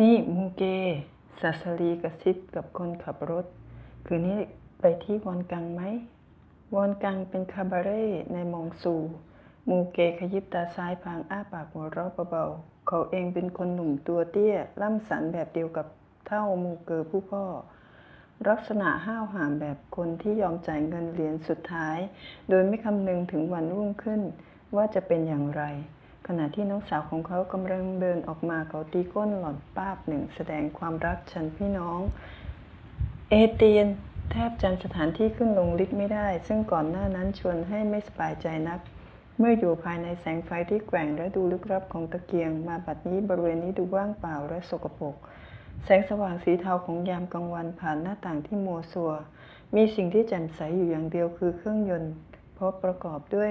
นี่มูเกสัสลีกระซิบกับคนขับรถ คืนนี้ไปที่วอนกังไหม วอนกังเป็นคาบาเร่ในมองซู มูเกขยิบตาซ้ายพางอ้าปากหัวเราะเบาๆเขาเองเป็นคนหนุ่มตัวเตี้ย ล่ำสันแบบเดียวกับเท่ามูเกอผู้พ่อ ลักษณะห้าวหาญแบบคนที่ยอมจ่ายเงินเหรียญสุดท้าย โดยไม่คำนึงถึงวันรุ่งขึ้นว่าจะเป็นอย่างไร ขณะที่น้องสาวของเขากำลังเดินออกมาเขาตีก้นหล่อนป้าบหนึ่งแสดงความรักฉันพี่น้อง เอเตียน แทบจำสถานที่ขึ้นลงลิฟต์ไม่ได้ ซึ่งก่อนหน้านั้นชวนให้ไม่สบายใจนัก เมื่ออยู่ภายในแสงไฟที่แกว่งและดูลึกลับของตะเกียง มาบัดนี้บริเวณนี้ดูว่างเปล่าและสกปรกแสงสว่างสีเทาของยามกลางวันผ่านหน้าต่างที่มัวซัว มีสิ่งที่แจ่มใสอยู่อย่างเดียวคือเครื่องยนต์ เพราะประกอบด้วย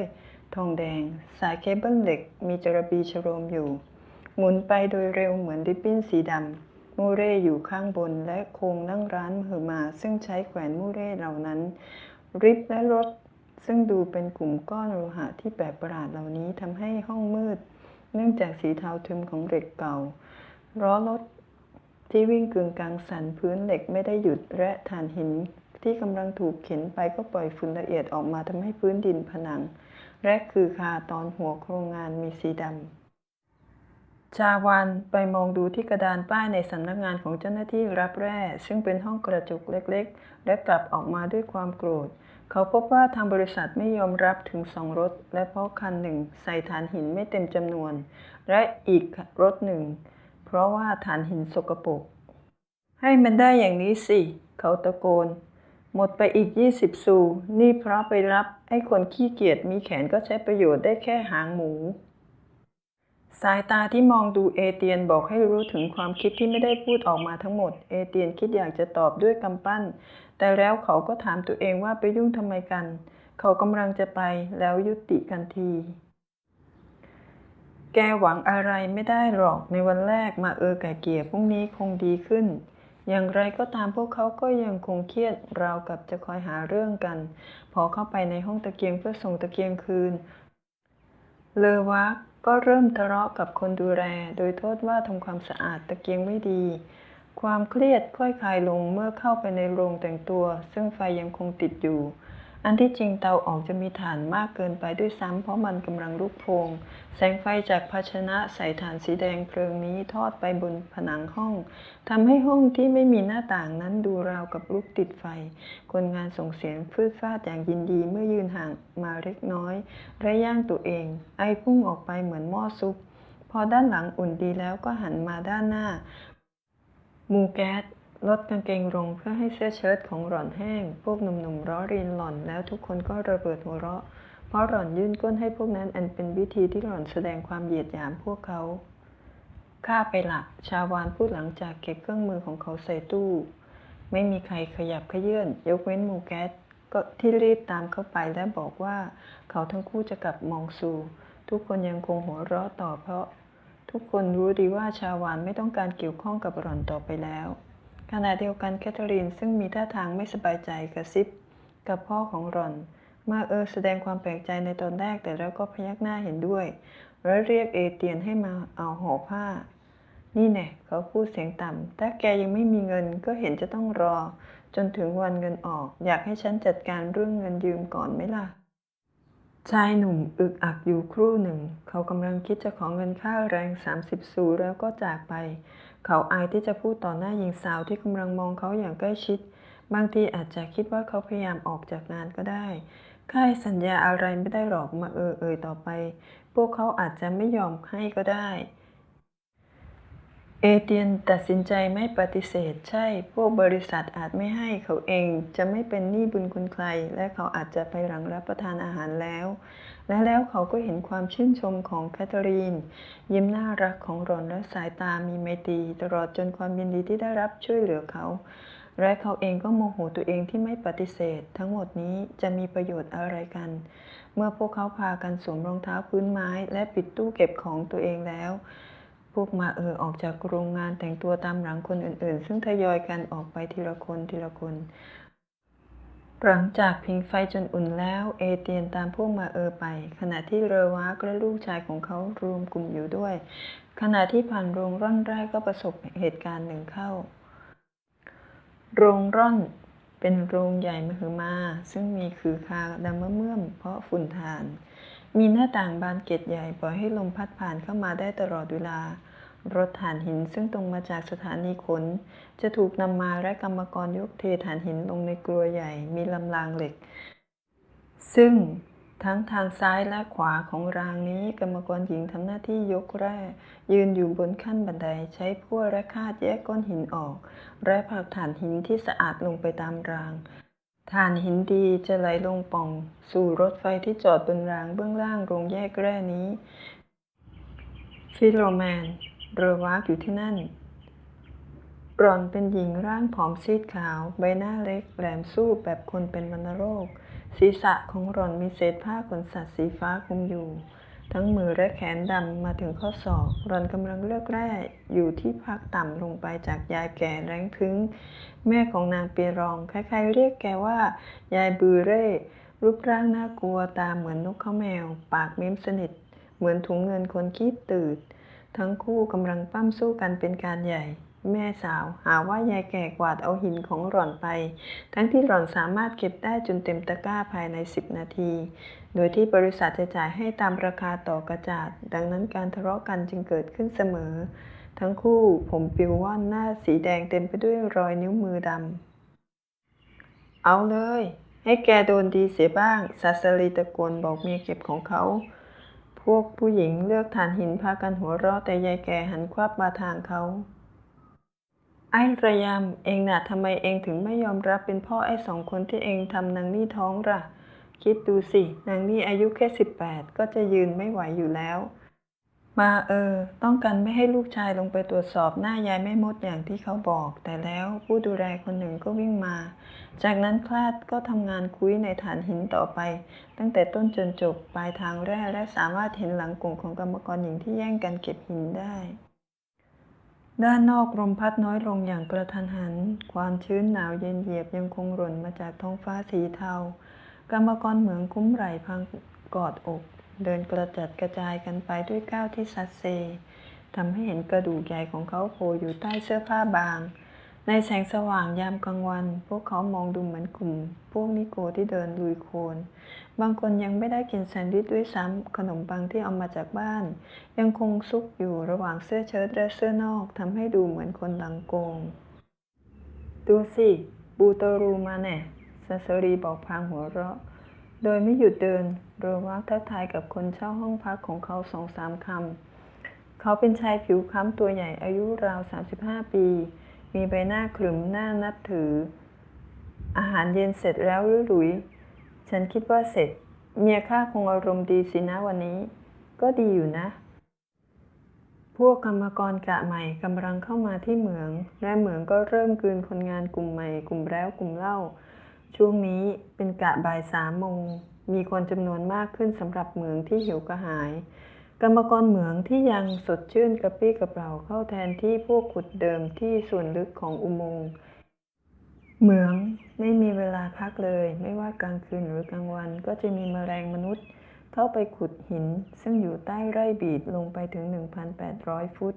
ทองแดง สายเคเบิลเหล็ก มีจระบีชโรมอยู่ หมุนไปโดยเร็วเหมือนริบบิ้นสีดำมูเร่อยู่ข้างบนและโคงนั่งร้านมือมา ซึ่งใช้แขวนมูเร่เหล่านั้น ริบและรถ ซึ่งดูเป็นกลุ่มก้อนโลหะที่แปลกประหลาดเหล่านี้ทำให้ห้องมืด เนื่องจากสีเทาทึมของเหล็กเก่าล้อรถที่วิ่งกึ่งกลางสันพื้นเหล็กไม่ได้หยุดและฐานหินที่กำลังถูกเข็นไปก็ปล่อยฝุ่นละเอียดออกมาทำให้พื้นดินผนัง และคือคาตอนหัวโครงงานมีสีดำชาวันไปมองดูที่กระดานป้ายในสำนักงานของเจ้าหน้าที่รับแร่ ซึ่งเป็นห้องกระจกเล็กๆ และกลับออกมาด้วยความโกรธ เขาพบว่าทางบริษัทไม่ยอมรับถึงสองรถ และเพราะคันหนึ่งใส่ฐานหินไม่เต็มจำนวน และอีกรถหนึ่ง เพราะว่าฐานหินสกปรกให้มันได้อย่างนี้สิ เขาตะโกน หมดไปอีก 20 ซูนี่เพราะไปรับไอ้คนขี้เกียจมีแขนก็ใช้ประโยชน์ได้แค่หางหมู สายตาที่มองดูเอเตียนบอกให้รู้ถึงความคิดที่ไม่ได้พูดออกมาทั้งหมด เอเตียนคิดอยากจะตอบด้วยกำปั้น แต่แล้วเขาก็ถามตัวเองว่าไปยุ่งทำไมกัน เขากำลังจะไปแล้วยุติกันที แกหวังอะไรไม่ได้หรอกในวันแรกมาเออไก่เกลี่ยพรุ่งนี้คงดีขึ้น อย่างไรก็ตามพวกเขาก็ยังคงเครียดราวกับจะคอยหาเรื่องกัน พอเข้าไปในห้องตะเกียงเพื่อส่งตะเกียงคืน เลอวักก็เริ่มทะเลาะกับคนดูแล โดยโทษว่าทำความสะอาดตะเกียงไม่ดี ความเครียดค่อยคลายลงเมื่อเข้าไปในโรงแต่งตัว ซึ่งไฟยังคงติดอยู่ อันที่จริงเตาออกจะมีถ่านมากเกินไปด้วยซ้ำเพราะมันกำลังลุกโพงแสงไฟจากภาชนะใส่ถ่านสีแดงเพลิงนี้ทอดไปบนผนังห้องทำให้ห้องที่ไม่มีหน้าต่างนั้นดูราวกับลุกติดไฟ คนงานส่งเสียงฟืดฟาดอย่างยินดีเมื่อยืนห่างมาเล็กน้อยและย่างตัวเอง ไอพุ่งออกไปเหมือนหม้อซุป พอด้านหลังอุ่นดีแล้วก็หันมาด้านหน้า มูแก๊ส ลดกางเกงลงเพื่อให้เสื้อเชิ้ตของหล่อนแห้ง พวกหนุ่มๆล้อเรียนหล่อนแล้วทุกคนก็ระเบิดหัวเราะ เพราะหล่อนยื่นก้นให้พวกนั้นอันเป็นวิธีที่หล่อนแสดงความเหยียดหยามพวกเขา ข้าไปลับชาวานพูดหลังจากเก็บเครื่องมือของเขาใส่ตู้ ไม่มีใครขยับขยื่นยกเว้นมูแก๊สก็ที่รีบตามเข้าไปและบอกว่า เขาทั้งคู่จะกลับมองซูทุกคนยังคงหัวเราะต่อเพราะ ทุกคนรู้ดีว่าชาวานไม่ต้องการเกี่ยวข้องกับหล่อนต่อไปแล้ว ขณะเดียวกันแคทเธอรีนซึ่งมีท่าทางไม่สบายใจกระซิบกับพ่อของหล่อน มาเออแสดงความแปลกใจในตอนแรกแต่แล้วก็พยักหน้าเห็นด้วย และเรียกเอเตียนให้มาเอาห่อผ้า นี่แน่เขาพูดเสียงต่ำถ้าแกยังไม่มีเงินก็เห็นจะต้องรอ จนถึงวันเงินออก อยากให้ฉันจัดการเรื่องเงินยืมก่อนไหมล่ะ ชายหนุ่มอึกอักอยู่ครู่หนึ่ง เขากำลังคิดจะขอเงินค่าแรง 30สูแล้วก็จากไป เขาอายที่จะพูดต่อหน้าหญิงสาวที่กำลังมองเขาอย่างใกล้ชิด บางทีอาจจะคิดว่าเขาพยายามออกจากงานก็ได้ค่ายสัญญาอะไรไม่ได้หรอกมาเออเอ่ยต่อไป พวกเขาอาจจะไม่ยอมให้ก็ได้ เอเตียนตัดสินใจไม่ปฏิเสธ ใช่ พวกบริษัทอาจไม่ให้เขาเองจะไม่เป็นหนี้บุญคุณใคร และเขาอาจจะไปหลังรับประทานอาหารแล้ว และแล้วเขาก็เห็นความชื่นชมของแคทเธอรีน ยิ้มน่ารักของหลอนและสายตามีไมตรีตลอดจนความยินดีที่ได้รับช่วยเหลือเขา และเขาเองก็โมโหตัวเองที่ไม่ปฏิเสธ ทั้งหมดนี้จะมีประโยชน์อะไรกัน เมื่อพวกเขาพากันสวมรองเท้าพื้นไม้ และปิดตู้เก็บของตัวเองแล้ว พวกมาเออออกจากโรงงานแต่งตัวตามหลังคนอื่นๆ ซึ่งทยอยกันออกไปทีละคนทีละคน หลังจากพิงไฟจนอุ่นแล้ว เอเตียนตามพวกมาเออไป ขณะที่เรวากและลูกชายของเขารวมกลุ่มอยู่ด้วย ขณะที่ผ่านโรงร่อนแรกก็ประสบเหตุการณ์หนึ่งเข้า โรงร่อนเป็นโรงใหญ่มหึมา ซึ่งมีคือคาดำเมื่อมเพราะฝุ่นทาน มีหน้าต่างบานเกล็ดใหญ่ปล่อยให้ลมพัดผ่านเข้ามาได้ตลอดเวลา รถถ่านหินซึ่งตรงมาจากสถานีขน จะถูกนำมาและกรรมกรยกเทถ่านหินลงในกลัวใหญ่มีลำรางเหล็ก ซึ่งทั้งทางซ้ายและขวาของรางนี้ กรรมกรหญิงทำหน้าที่ยกแร่ ยืนอยู่บนขั้นบันไดใช้พั่วและคาดแยกก้อนหินออก และผลักถ่านหินที่สะอาดลงไปตามรางถ่านหินดีจะไหลลงป่อง สู่รถไฟที่จอดบนรางเบื้องล่างโรงแยกแร่นี้ ฟิโลแมน เรอวากอยู่ที่นั่นรอนเป็นหญิงร่างผอมซีดขาว ใบหน้าเล็กแหลมสู้แบบคนเป็นวัณโรค ศีรษะของรอนมีเศษผ้าขนสัตว์สีฟ้าคลุมอยู่ ทั้งมือและแขนดำมาถึงข้อศอกรอนกำลังเลือกแร่อยู่ที่พักต่ำลงไปจากยายแก่แรงทึงแม่ของนางเปียรอง ใครๆเรียกแกว่า ยายบือเร่ รูปร่างน่ากลัวตาเหมือนนกเขาแมว ปากเม้มสนิท เหมือนถุงเงินคนขี้ตืด ทั้งคู่กำลังปั้มสู้กันเป็นการใหญ่ แม่สาวหาว่ายายแก่กวาดเอาหินของหล่อนไป ทั้งที่หล่อนสามารถเก็บได้จนเต็มตะกร้าภายใน 10 นาที โดยที่บริษัทจะจ่ายให้ตามราคาต่อกระจาด ดังนั้นการทะเลาะกันจึงเกิดขึ้นเสมอ ทั้งคู่ผมปิวว่อนหน้าสีแดงเต็มไปด้วยรอยนิ้วมือดำเอาเลย ให้แกโดนดีเสียบ้างซาสลีตะโกนบอกเมียเก็บของเขา พวกผู้หญิงเลือกฐานหินพากันหัวเราะแต่ยายแก่หันควับมาทางเขา ไอ้ระยำเองน่ะทำไมเองถึงไม่ยอมรับเป็นพ่อไอ้สองคนที่เองทำนางนี่ท้องล่ะ คิดดูสิ นางนี่อายุแค่สิบแปดก็จะยืนไม่ไหวอยู่แล้ว มาเออ ต้องการไม่ให้ลูกชายลงไปตรวจสอบหน้ายายแม่มดอย่างที่เขาบอก แต่แล้วผู้ดูแลคนหนึ่งก็วิ่งมา จากนั้นคลาดก็ทำงานคุยในฐานหินต่อไป ตั้งแต่ต้นจนจบปลายทางแร่และสามารถเห็นหลังกลุ่มของกรรมกรหญิงที่แย่งกันเก็บหินได้ ด้านนอกลมพัดน้อยลงอย่างกระทันหัน ความชื้นหนาวเย็นเหยียบยังคงหล่นมาจากท้องฟ้าสีเทา กรรมกรเหมืองคุ้มไหลพังกอดอก เดินกระจัดกระจายกันไปด้วยก้าวที่ซัดเซทำให้เห็นกระดูกใหญ่ของเขาโผล่อยู่ใต้เสื้อผ้าบาง ในแสงสว่างยามกลางวัน พวกเขามองดูเหมือนกลุ่ม พวกนิโกที่เดินลุยโคลนบางคนยังไม่ได้กินแซนด์วิชด้วยซ้ำขนมปังที่เอามาจากบ้าน ยังคงซุกอยู่ระหว่างเสื้อเชิ้ตและเสื้อนอกทำให้ดูเหมือนคนหลังโกง ดูสิ บูตรูมาแน่ซัสรีบอกพางหัวเราะ โดยไม่หยุดเดินโรวักทักทายกับคนเช่าห้องพักของเขาสองสามคำ เขาเป็นชายผิวคล้ำตัวใหญ่อายุราว 35 ปี มีใบหน้าขรึมหน้านับถือ อาหารเย็นเสร็จแล้วหรือหลุย ฉันคิดว่าเสร็จ เมียข้าคงอารมณ์ดีสินะวันนี้ ก็ดีอยู่นะ พวกกรรมกรกะใหม่กำลังเข้ามาที่เหมือง และเหมืองก็เริ่มกืนคนงานกลุ่มใหม่กลุ่มแล้วกลุ่มเล่า ช่วงนี้เป็นกะบ่ายสามโมง มีคนจำนวนมากขึ้นสำหรับเหมืองที่หิวกระหาย กรรมกรเหมืองที่ยังสดชื่นกระปี้กระเปร่าเข้าแทนที่พวกขุดเดิมที่ส่วนลึกของอุโมงค์เหมืองไม่มีเวลาพักเลย ไม่ว่ากลางคืนหรือกลางวันก็จะมีแมลงมนุษย์ เข้าไปขุดหิน ซึ่งอยู่ใต้ไร่บีดลงไปถึง 1,800 ฟุต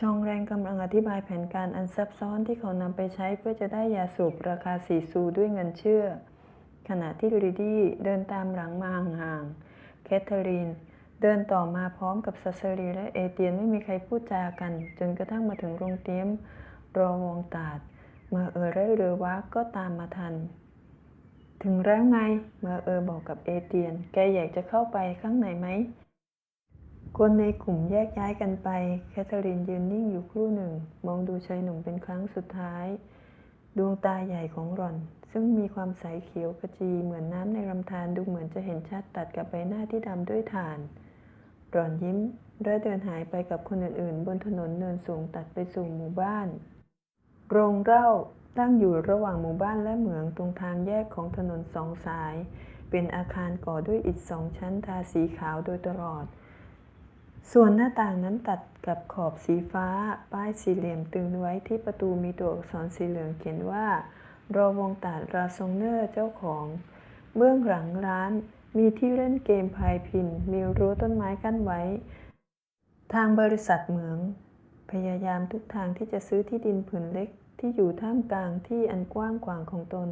ชองแรงกำลังอธิบายแผนการอันซับซ้อนที่เขานำไปใช้เพื่อจะได้ยาสูบราคาสีซูด้วยเงินเชื่อ ขณะที่ลิดี้เดินตามหลังมาห่างๆแคทเธอรีนเดินต่อมาพร้อมกับซัสเซอรีและเอเตียนไม่มีใครพูดจากัน จนกระทั่งมาถึงโรงเตรียมรอวงตาด เมื่อเออและเรือวักก็ตามมาทัน ถึงแล้วไงเมื่อเออบอกกับเอเตียน แกอยากจะเข้าไปข้างในไหม คนในกลุ่มแยกย้ายกันไป แคทเธอรีนยืนนิ่งอยู่ครู่หนึ่ง มองดูชายหนุ่มเป็นครั้งสุดท้าย ดวงตาใหญ่ของหล่อน ซึ่งมีความใสเขียวขจีเหมือนน้ำในลำธารดูเหมือนจะเห็นชัดตัดกับใบหน้าที่ดำด้วยถ่านหล่อนยิ้มและเดินหายไปกับคนอื่นๆ บนถนนเนินสูงตัดไปสู่หมู่บ้าน โรงเล้าตั้งอยู่ระหว่างหมู่บ้านและเหมืองตรงทางแยกของถนนสองสาย เป็นอาคารก่อด้วยอิฐสองชั้นทาสีขาวโดยตลอด ส่วนหน้าต่างนั้นตัดกับขอบสีฟ้า ป้ายสี่เหลี่ยมตึงไว้ที่ประตูมีตัวอักษรสีเหลืองเขียนว่า รอวงตาดราซงเนอร์เจ้าของ เบื้องหลังร้านมีที่เล่นเกมพายพิน มีรั้วต้นไม้กั้นไว้ ทางบริษัทเหมือง พยายามทุกทางที่จะซื้อที่ดินผืนเล็กที่อยู่ท่ามกลางที่อันกว้างขวางของตน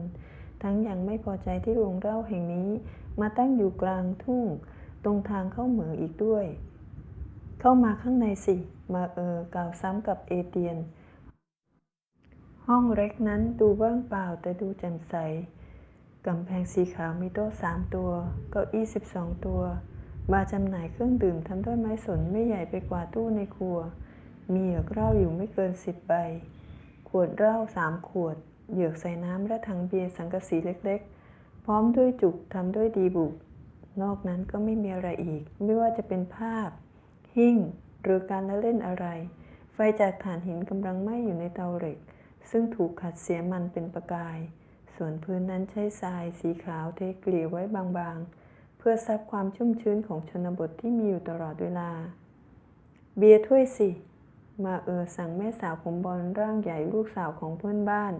ทั้งยังไม่พอใจที่โรงเล้าแห่งนี้ มาตั้งอยู่กลางทุ่ง ตรงทางเข้าเหมืองอีกด้วย เข้ามาข้างในสิ มาเออกล่าวซ้ำกับเอเตียน ห้องเล็กนั้นดูว่างเปล่าแต่ดูแจ่มใสกำแพงสีขาวมีโต๊ะสามตัว เก้าอี้สิบสองตัว บาร์จำหน่ายเครื่องดื่มทำด้วยไม้สนไม่ใหญ่ไปกว่าตู้ในครัว มีเหยือกเหล้าอยู่ไม่เกินสิบใบ ขวดเหล้าสามขวด เหยือกใส่น้ำและถังเบียร์สังกะสีเล็กๆ พร้อมด้วยจุกทำด้วยดีบุก นอกนั้นก็ไม่มีอะไรอีก ไม่ว่าจะเป็นภาพ หิ้ง หรือการละเล่นอะไร ไฟจากถ่านหินกำลังไหม้อยู่ในเตาเหล็ก ซึ่งถูกขัดเสียมันเป็นประกาย ส่วนพื้นนั้นใช้ทรายสีขาวเทเกลี่ยไว้บางๆ เพื่อซับความชุ่มชื้นของชนบทที่มีอยู่ตลอดเวลา เบียร์ถ้วยสิ มาเออสั่งแม่สาวผมบอลร่างใหญ่ลูกสาวของเพื่อนบ้าน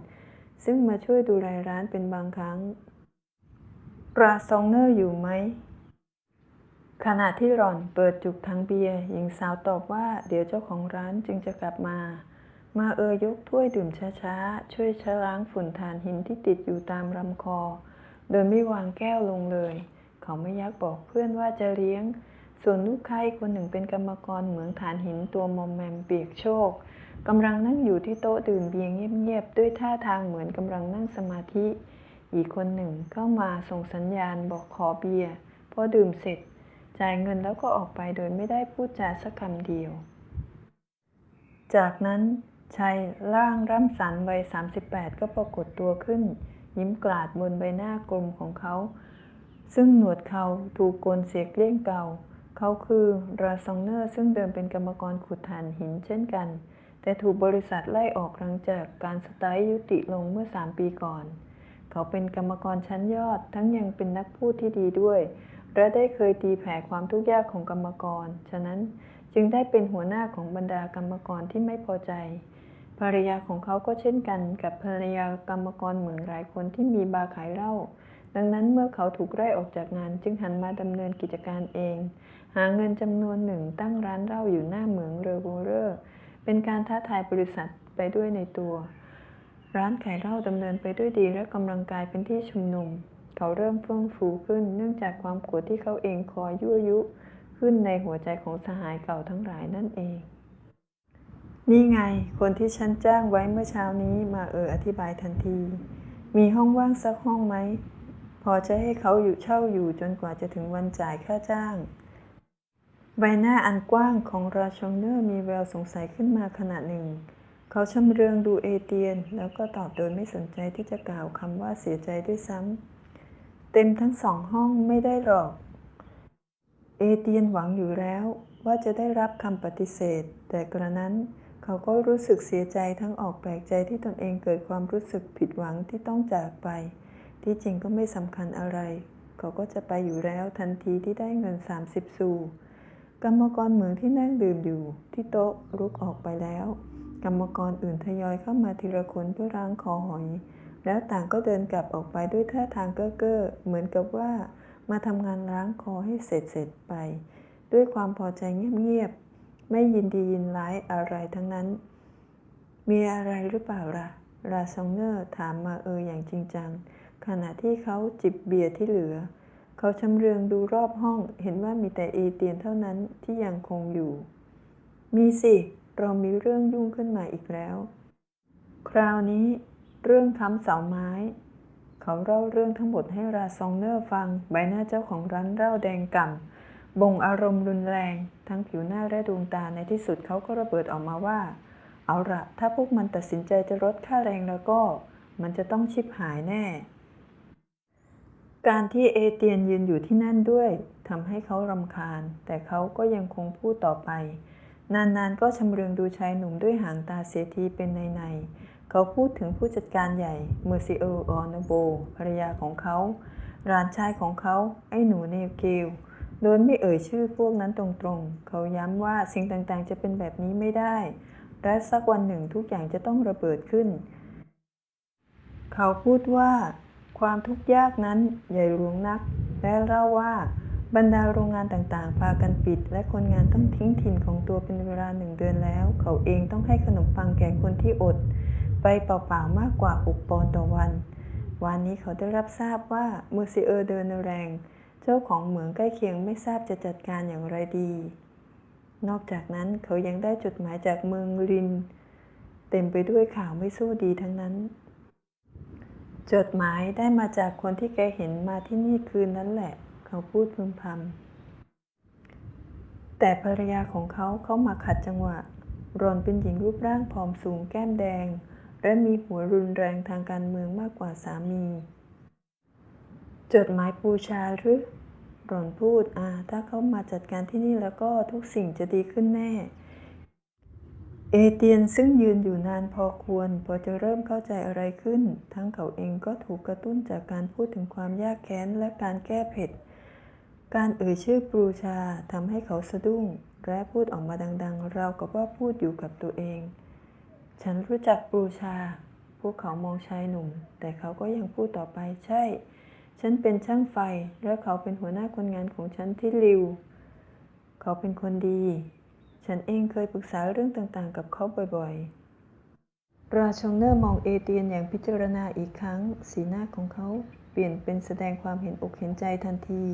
ซึ่งมาช่วยดูแลร้านเป็นบางครั้งปราซองเนอร์อยู่ไหม ขณะที่หล่อนเปิดจุกทั้งเบียร์หญิงสาวตอบว่า เดี๋ยวเจ้าของร้านจึงจะกลับมา มาเออยกถ้วยดื่มช้าๆ ช่วยชะล้างฝุ่นถ่านหินที่ติดอยู่ตามลำคอ โดยไม่วางแก้วลงเลย เขาไม่ยักบอกเพื่อนว่าจะเลี้ยง ส่วนลูกค้าอีกคนหนึ่งเป็นกรรมกรเหมืองถ่านหินตัวมอมแมมเปียกโชกกำลังนั่งอยู่ที่โต๊ะดื่มเบียร์เงียบๆด้วยท่าทางเหมือนกำลังนั่งสมาธิ อีกคนหนึ่งเข้ามาส่งสัญญาณบอกขอเบียร์พอดื่มเสร็จ จ่ายเงินแล้วก็ออกไปโดยไม่ได้พูดจาสักคำเดียว จากนั้นชายร่างร่ำสันวัย 38 ก็ปรากฏตัวขึ้น ยิ้มกลาดบนใบหน้ากลมของเขา ซึ่งหนวดเขาถูกโกนเสียกเลี้ยงเก่า เขาคือราซองเนอร์ซึ่งเดิมเป็นกรรมกรขุดถ่านหินเช่นกัน แต่ถูกบริษัทไล่ออกหลังจากการสไตร์ยุติลงเมื่อ 3 ปีก่อน เขาเป็นกรรมกรชั้นยอดทั้งยังเป็นนักพูดที่ดีด้วย และได้เคยตีแผ่ความทุกข์ยากของกรรมกร ฉะนั้นจึงได้เป็นหัวหน้าของบรรดากรรมกรที่ไม่พอใจ ภรรยาของเขาก็เช่นกันกับภรรยากรรมกรเหมือนหลายคนที่มีบาขายเหล้า ดังนั้นเมื่อเขาถูกไล่ออกจากงานจึงหันมาดำเนินกิจการเอง หาเงินจำนวนหนึ่งตั้งร้านเหล้าอยู่หน้าเหมืองเรโวเรอร์ เป็นการท้าทายบริษัทไปด้วยในตัว ร้านขายเหล้าดำเนินไปด้วยดีและกำลังกายเป็นที่ชุมนุม เขาเริ่มเฟื่องฟูขึ้น เนื่องจากความโกรธที่เขาเองคอยยั่วยุ ขึ้นในหัวใจของสหายเก่าทั้งหลายนั่นเอง นี่ไง คนที่ฉันจ้างไว้เมื่อเช้านี้มาเอออธิบายทันที มีห้องว่างสักห้องไหม พอจะให้เขาอยู่เช่าอยู่จนกว่าจะถึงวันจ่ายค่าจ้าง ใบหน้าอันกว้างของราชองเนอร์มีแววสงสัยขึ้นมาขณะหนึ่งเขาชำเรืองดูเอเตียน แล้วก็ตอบโดยไม่สนใจที่จะกล่าวคำว่าเสียใจด้วยซ้ำ เต็มทั้งสองห้องไม่ได้หรอก เอเตียนหวังอยู่แล้วว่าจะได้รับคำปฏิเสธ แต่กระนั้นเขาก็รู้สึกเสียใจทั้งออกแปลกใจที่ตนเองเกิดความรู้สึกผิดหวังที่ต้องจากไป ที่จริงก็ไม่สำคัญอะไร เขาก็จะไปอยู่แล้วทันทีที่ได้เงิน 30 ซูกรรมกรเหมืองที่นั่งดื่มอยู่ที่โต๊ะลุกออกไปแล้ว กรรมกรอื่นทยอยเข้ามาทีละคนเพื่อล้างคอหอย แล้วต่างก็เดินกลับออกไปด้วยท่าทางเก้อเก้อเหมือนกับว่า มาทำงานล้างคอให้เสร็จเสร็จๆไป ด้วยความพอใจเงียบๆไม่ยินดียินร้ายอะไรทั้งนั้น มีอะไรหรือเปล่าล่ะราซองเนอร์ถามมาเอออย่างจริงจัง ขณะที่เขาจิบเบียร์ที่เหลือ เขาชำเรืองดูรอบห้องเห็นว่ามีแต่เอเตียนเท่านั้นที่ยังคงอยู่ มีสิ เรามีเรื่องยุ่งขึ้นมาอีกแล้ว คราวนี้ เรื่องค้ำเสาไม้ เขาเล่าเรื่องทั้งหมดให้ราซองเนอร์ฟัง ใบหน้าเจ้าของร้านเหล้าแดงก่ำบ่งอารมณ์รุนแรง ทั้งผิวหน้าและดวงตาในที่สุดเขาก็ระเบิดออกมาว่า เอาละถ้าพวกมันตัดสินใจจะลดค่าแรงแล้วก็ มันจะต้องชิบหายแน่ การที่เอเตียนยืนอยู่ที่นั่นด้วยทำให้เขารำคาญ แต่เขาก็ยังคงพูดต่อไป นานๆก็ชำเรืองดูชายหนุ่มด้วยหางตาเสียทีเป็นในๆ เขาพูดถึงผู้จัดการใหญ่เมอร์ซิเออร์ออนโบภรรยาของเขาหลานชายของเขาไอ้หนูเนลเกลโดยไม่เอ่ยชื่อพวกนั้นตรงๆ เขาย้ำว่าสิ่งต่างๆ จะเป็นแบบนี้ไม่ได้ และสักวันหนึ่งทุกอย่างจะต้องระเบิดขึ้น เขาพูดว่า ความทุกข์ยากนั้นใหญ่หลวงนัก และเล่าว่าบรรดาโรงงานต่างๆ พากันปิด และคนงานต้องทิ้งถิ่นของตัวเป็นเวลาหนึ่งเดือนแล้ว เขาเองต้องให้ขนมปังแก่คนที่อด ไปเปล่าๆมากกว่า 6 ปอนด์ต่อวัน วันนี้เขาได้รับทราบว่าเมอร์ซิเออร์เดอแรง เจ้าของเหมืองใกล้เคียงไม่ทราบจะจัดการอย่างไรดี นอกจากนั้นเขายังได้จดหมายจากเมืองริน เต็มไปด้วยข่าวไม่สู้ดีทั้งนั้น จดหมายได้มาจากคนที่แกเห็นมาที่นี่คืนนั้นแหละ เขาพูดพึมพำแต่ภรรยาของเขาเข้ามาขัดจังหวะรอนเป็นหญิงรูปร่างผอมสูงแก้มแดง และมีหัวรุนแรงทางการเมืองมากกว่าสามี จดหมายปูชาหรือรอนพูด อ่า ถ้าเขามาจัดการที่นี่แล้วก็ทุกสิ่งจะดีขึ้นแน่ เอเตียนซึ่งยืนอยู่นานพอควร พอจะเริ่มเข้าใจอะไรขึ้น ทั้งเขาเองก็ถูกกระตุ้นจากการพูดถึงความยากแค้นและการแก้เผ็ด การเอ่ยชื่อปูชาทำให้เขาสะดุ้งและพูดออกมาดัง ๆ เรากับว่าพูดอยู่กับตัวเอง ฉันรู้จักปูชา พวกเขามองชายหนุ่ม แต่เขาก็ยังพูดต่อไปใช่ ฉันเป็นช่างไฟ และเขาเป็นหัวหน้าคนงานของฉันที่ลิว เขาเป็นคนดี ฉันเองเคยปรึกษาเรื่องต่างๆ กับเขาบ่อยๆ ราชงเนอร์มองเอเตียนอย่างพิจารณาอีกครั้ง สีหน้าของเขาเปลี่ยนเป็นแสดงความเห็นอกเห็นใจทันที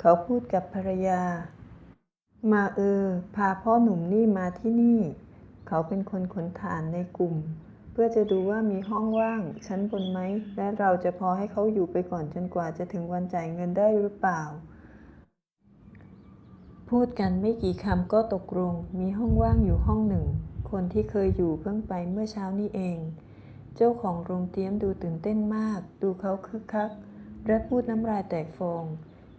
เขาพูดกับภรรยา มาเออ พาพ่อหนุ่มนี่มาที่นี่ เขาเป็นคนขนถ่านในกลุ่ม เพื่อจะดูว่ามีห้องว่างชั้นบนไหม และเราจะพอให้เขาอยู่ไปก่อนจนกว่าจะถึงวันจ่ายเงินได้หรือเปล่า พูดกันไม่กี่คำก็ตกลง มีห้องว่างอยู่ห้องหนึ่ง คนที่เคยอยู่เพิ่งไปเมื่อเช้านี้เอง เจ้าของโรงเตรียมดูตื่นเต้นมาก ดูเขาคึกคัก และพูดน้ำลายแตกฟอง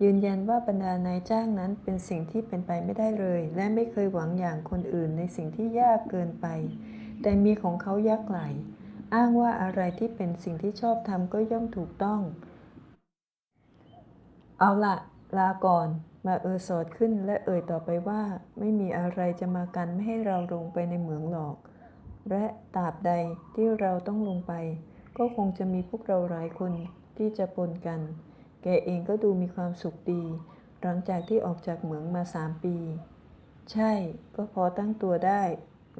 ยืนยันว่าบรรดานายจ้างนั้นเป็นสิ่งที่เป็นไปไม่ได้เลย และไม่เคยหวังอย่างคนอื่นในสิ่งที่ยากเกินไป แต่มีของเขายักไหล อ้างว่าอะไรที่เป็นสิ่งที่ชอบทำก็ย่อมถูกต้อง เอาละลาก่อน มาเออสอดขึ้นและเอ่ยต่อไปว่า ไม่มีอะไรจะมากันไม่ให้เราลงไปในเหมืองหรอก และตราบใดที่เราต้องลงไป ก็คงจะมีพวกเราหลายคนที่จะปนกัน แกเองก็ดูมีความสุขดี หลังจากที่ออกจากเหมืองมาสามปี ใช่ ก็พอตั้งตัวได้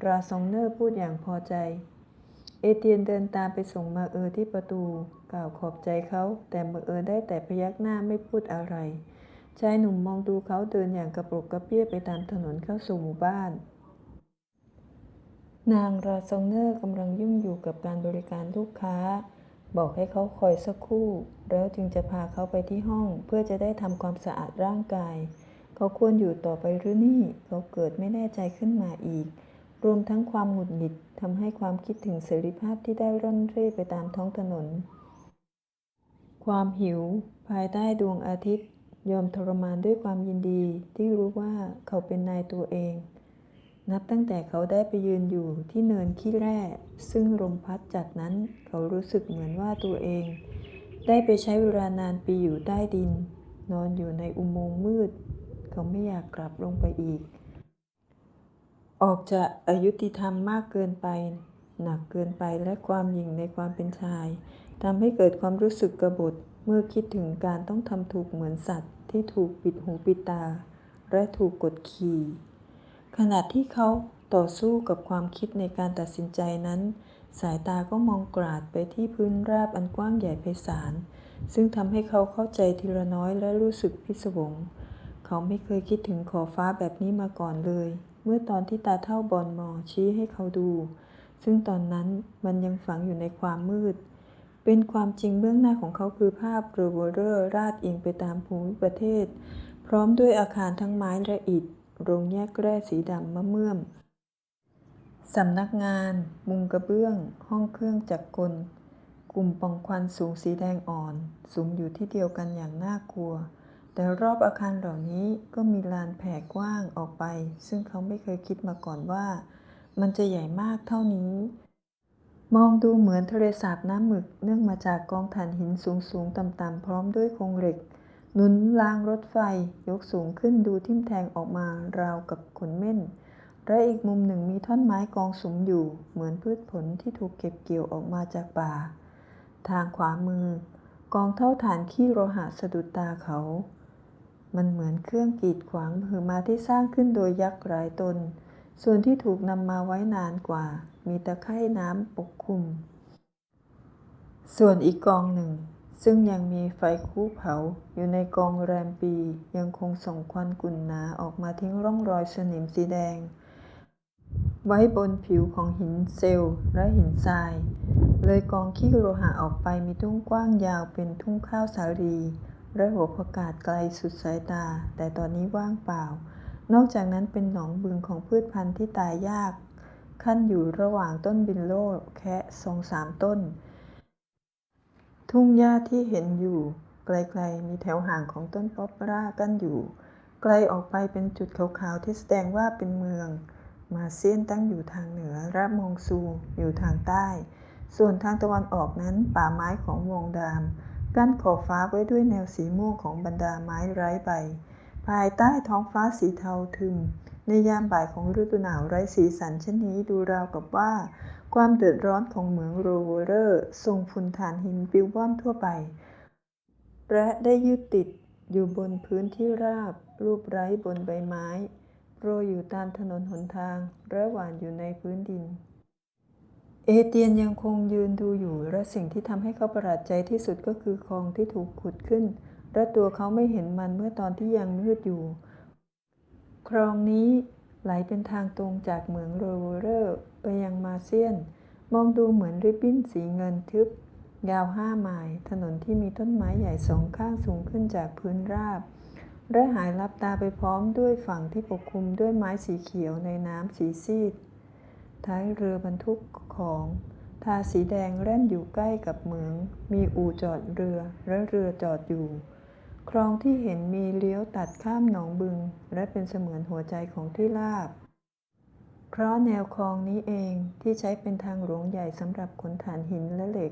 ราซองเนอร์พูดอย่างพอใจ เอเตียนเดินตามไปส่งมาเออที่ประตู กล่าวขอบใจเขา แต่มาเออได้แต่พยักหน้าไม่พูดอะไร ชายหนุ่มมองดูเขาเดินอย่างกระปรกกระเปี้ยไปตามถนนเข้าสู่หมู่บ้านนางราซองเนอร์กำลังยุ่งอยู่กับการบริการลูกค้า บอกให้เขาคอยสักครู่ แล้วจึงจะพาเขาไปที่ห้องเพื่อจะได้ทำความสะอาดร่างกาย เขาควรอยู่ต่อไปหรือนี่ เขาเกิดไม่แน่ใจขึ้นมาอีก รวมทั้งความหงุดหงิดทำให้ความคิดถึงเสรีภาพที่ได้ร่อนเร่ไปตามท้องถนน ความหิว ภายใต้ดวงอาทิตย์ ยอมทรมานด้วยความยินดีที่รู้ว่าเขาเป็นนายตัวเอง นับตั้งแต่เขาได้ไปยืนอยู่ที่เนินขี้แร่ ซึ่งลมพัดจัดนั้น เขารู้สึกเหมือนว่าตัวเอง ได้ไปใช้เวลานานปีอยู่ใต้ดิน นอนอยู่ในอุโมงค์มืด เขาไม่อยากกลับลงไปอีก ออกจะอายุติธรรมมากเกินไป หนักเกินไปและความหยิ่งในความเป็นชายทำให้เกิดความรู้สึกกบฏเมื่อคิดถึงการต้องทำถูกเหมือนสัตว์ที่ถูกปิดหูปิดตา และถูกกดขี่ ขณะที่เขาต่อสู้กับความคิดในการตัดสินใจนั้น สายตาก็มองกราดไปที่พื้นราบอันกว้างใหญ่ไพศาล ซึ่งทำให้เขาเข้าใจทีละน้อยและรู้สึกพิศวง เขาไม่เคยคิดถึงขอบฟ้าแบบนี้มาก่อนเลย เมื่อตอนที่ตาเท่าบอลมอชี้ให้เขาดู ซึ่งตอนนั้นมันยังฝังอยู่ในความมืด เป็นความจริงเบื้องหน้าของเขาคือภาพเรเวอเรอร์ราดเอียงไปตามภูมิประเทศ พร้อมด้วยอาคารทั้งไม้และอิฐ โรงแยกแร่สีดำมะเมื่อมสำนักงาน มุงกระเบื้อง ห้องเครื่องจักรกล กลุ่มปองควันสูงสีแดงอ่อน สูงอยู่ที่เดียวกันอย่างน่ากลัว แต่รอบอาคารเหล่านี้ก็มีลานแผ่กว้างออกไป ซึ่งเขาไม่เคยคิดมาก่อนว่า มันจะใหญ่มากเท่านี้ มองดูเหมือนทะเลสาบน้ำหมึกเนื่องมาจากกองถ่านหินสูงๆต่ำๆพร้อมด้วยโครงเหล็ก หนุนรางรถไฟยกสูงขึ้นดูทิ่มแทงออกมาราวกับขนเม่น และอีกมุมหนึ่งมีท่อนไม้กองสุมอยู่ เหมือนพืชผลที่ถูกเก็บเกี่ยวออกมาจากป่า ทางขวามือกองเท่าฐานขี้โลหะสะดุดตาเขา มันเหมือนเครื่องกีดขวางมือมาที่สร้างขึ้นโดยยักษ์หลายตน ส่วนที่ถูกนำมาไว้นานกว่า มีตะไคร่น้ำปกคลุม ส่วนอีกกองหนึ่ง ซึ่งยังมีไฟคูเผาอยู่ในกองแรมปี ยังคงส่งควันกุ่นหนาออกมาทิ้งร่องรอยสนิมสีแดง ไว้บนผิวของหินเซลล์และหินทราย เลยกองขี้โลหะออกไปมีทุ่งกว้างยาวเป็นทุ่งข้าวสาลีและหัวประกาศไกลสุดสายตา แต่ตอนนี้ว่างเปล่า นอกจากนั้นเป็นหนองบึงของพืชพันธุ์ที่ตายยาก ขั้นอยู่ระหว่างต้นบินโลแค่สองสามต้น ทุ่งหญ้าที่เห็นอยู่ ไกลๆมีแถวห่างของต้นป๊อปรากั้นอยู่ ไกลออกไปเป็นจุดขาวๆที่แสดงว่าเป็นเมือง มาเซียนตั้งอยู่ทางเหนือและมองซูอยู่ทางใต้ ส่วนทางตะวันออกนั้นป่าไม้ของวงดาม กั้นขอบฟ้าไว้ด้วยแนวสีม่วงของบรรดาไม้ไร้ใบ ภายใต้ท้องฟ้าสีเทาทึม ในยามบ่ายของฤดูหนาวไร้สีสันเช่นนี้ดูราวกับว่า ความเดือดร้อนของเหมืองโรเวอร์ส่งฝุ่นฐานหินปิวว่อนทั่วไป และได้ยึดติดอยู่บนพื้นที่ราบ รูปไร้บนใบไม้โรยอยู่ตามถนนหนทางและหว่านอยู่ในพื้นดิน เอเตียนยังคงยืนดูอยู่และสิ่งที่ทำให้เขาประหลาดใจที่สุดก็คือคลองที่ถูกขุดขึ้นและตัวเขาไม่เห็นมันเมื่อตอนที่ยังมืดอยู่ คลองนี้ไหลเป็นทางตรงจากเหมืองโรเวอร์ไปยังมาเซียน มองดูเหมือนริบบิ้นสีเงินทึบ ยาวห้าไมล์ถนนที่มีต้นไม้ใหญ่สองข้างสูงขึ้นจากพื้นราบ และหายลับตาไปพร้อมด้วยฝั่งที่ปกคลุมด้วยไม้สีเขียวในน้ำสีซีด ท้ายเรือบรรทุกของทาสีแดงแล่นอยู่ใกล้กับเหมือง มีอู่จอดเรือและเรือจอดอยู่ คลองที่เห็นมีเลี้ยวตัดข้ามหนองบึง และเป็นเสมือนหัวใจของที่ราบ เพราะแนวคลองนี้เองที่ใช้เป็นทางหลวงใหญ่สำหรับขนถ่านหินและเหล็ก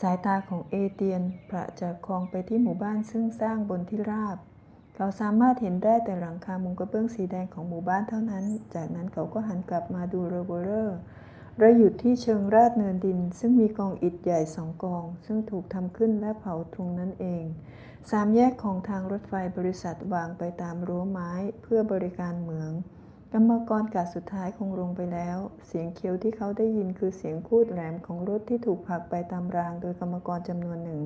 สายตาของเอเตียนประจากคลองไปที่หมู่บ้านซึ่งสร้างบนที่ราบ เขาสามารถเห็นได้แต่หลังคามุงกระเบื้องสีแดงของหมู่บ้านเท่านั้น จากนั้นเขาก็หันกลับมาดูโรเบอร์ และหยุดที่เชิงราดเนินดิน ซึ่งมีกองอิฐใหญ่สองกอง ซึ่งถูกทำขึ้นและเผาตรงนั้นเอง สามแยกของทางรถไฟบริษัทวางไปตามรั้วไม้เพื่อบริการเหมืองกรรมกรกาสุดท้ายคงลงไปแล้ว เสียงเคี้ยวที่เขาได้ยินคือเสียงคูดแหลมของรถที่ถูกผลักไปตามรางโดยกรรมกรจำนวนหนึ่ง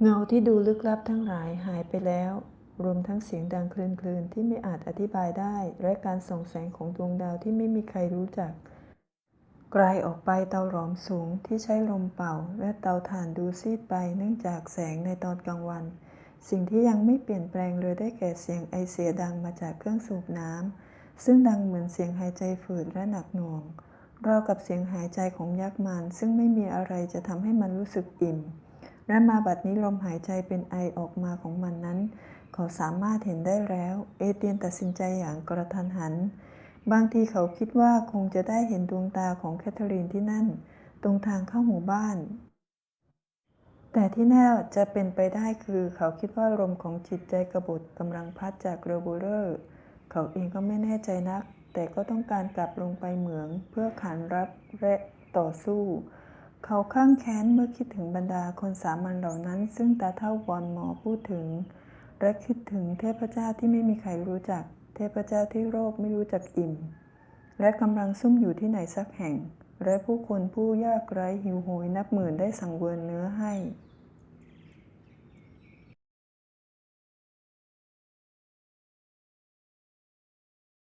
เงาที่ดูลึกลับทั้งหลายหายไปแล้ว รวมทั้งเสียงดังคลื่นๆที่ไม่อาจอธิบายได้ และการส่องแสงของดวงดาวที่ไม่มีใครรู้จัก ไกลออกไปเตาหลอมสูงที่ใช้ลมเป่า และเตาถ่านดูซีดไปเนื่องจากแสงในตอนกลางวัน สิ่งที่ยังไม่เปลี่ยนแปลงเลยได้แก่เสียงไอเสียดังมาจากเครื่องสูบน้ำซึ่งดังเหมือนเสียงหายใจฝืดและหนักหน่วงราวกับเสียงหายใจของยักษ์มารซึ่งไม่มีอะไรจะทำให้มันรู้สึกอิ่ม และมาบัดนี้ลมหายใจเป็นไอออกมาของมันนั้น เขาสามารถเห็นได้แล้ว เอเตียนตัดสินใจอย่างกระทันหัน บางทีเขาคิดว่าคงจะได้เห็นดวงตาของแคทเธอรีนที่นั่น ตรงทางเข้าหมู่บ้าน แต่ที่แน่จะเป็นไปได้คือเขาคิดว่าลมของจิตใจกระบฏกำลังพัดจากเรโบเลอร์ เขาเองก็ไม่แน่ใจนัก แต่ก็ต้องการกลับลงไปเหมืองเพื่อขานรับและต่อสู้ เขาข้างแค้นเมื่อคิดถึงบรรดาคนสามัญเหล่านั้น ซึ่งตาเท่าวอนหมอพูดถึง และคิดถึงเทพเจ้าที่ไม่มีใครรู้จัก เทพเจ้าที่โรคไม่รู้จักอิ่ม และกำลังซุ่มอยู่ที่ไหนสักแห่ง และผู้คนผู้ยากไร้หิวโหยนับหมื่นได้สังเวยเนื้อให้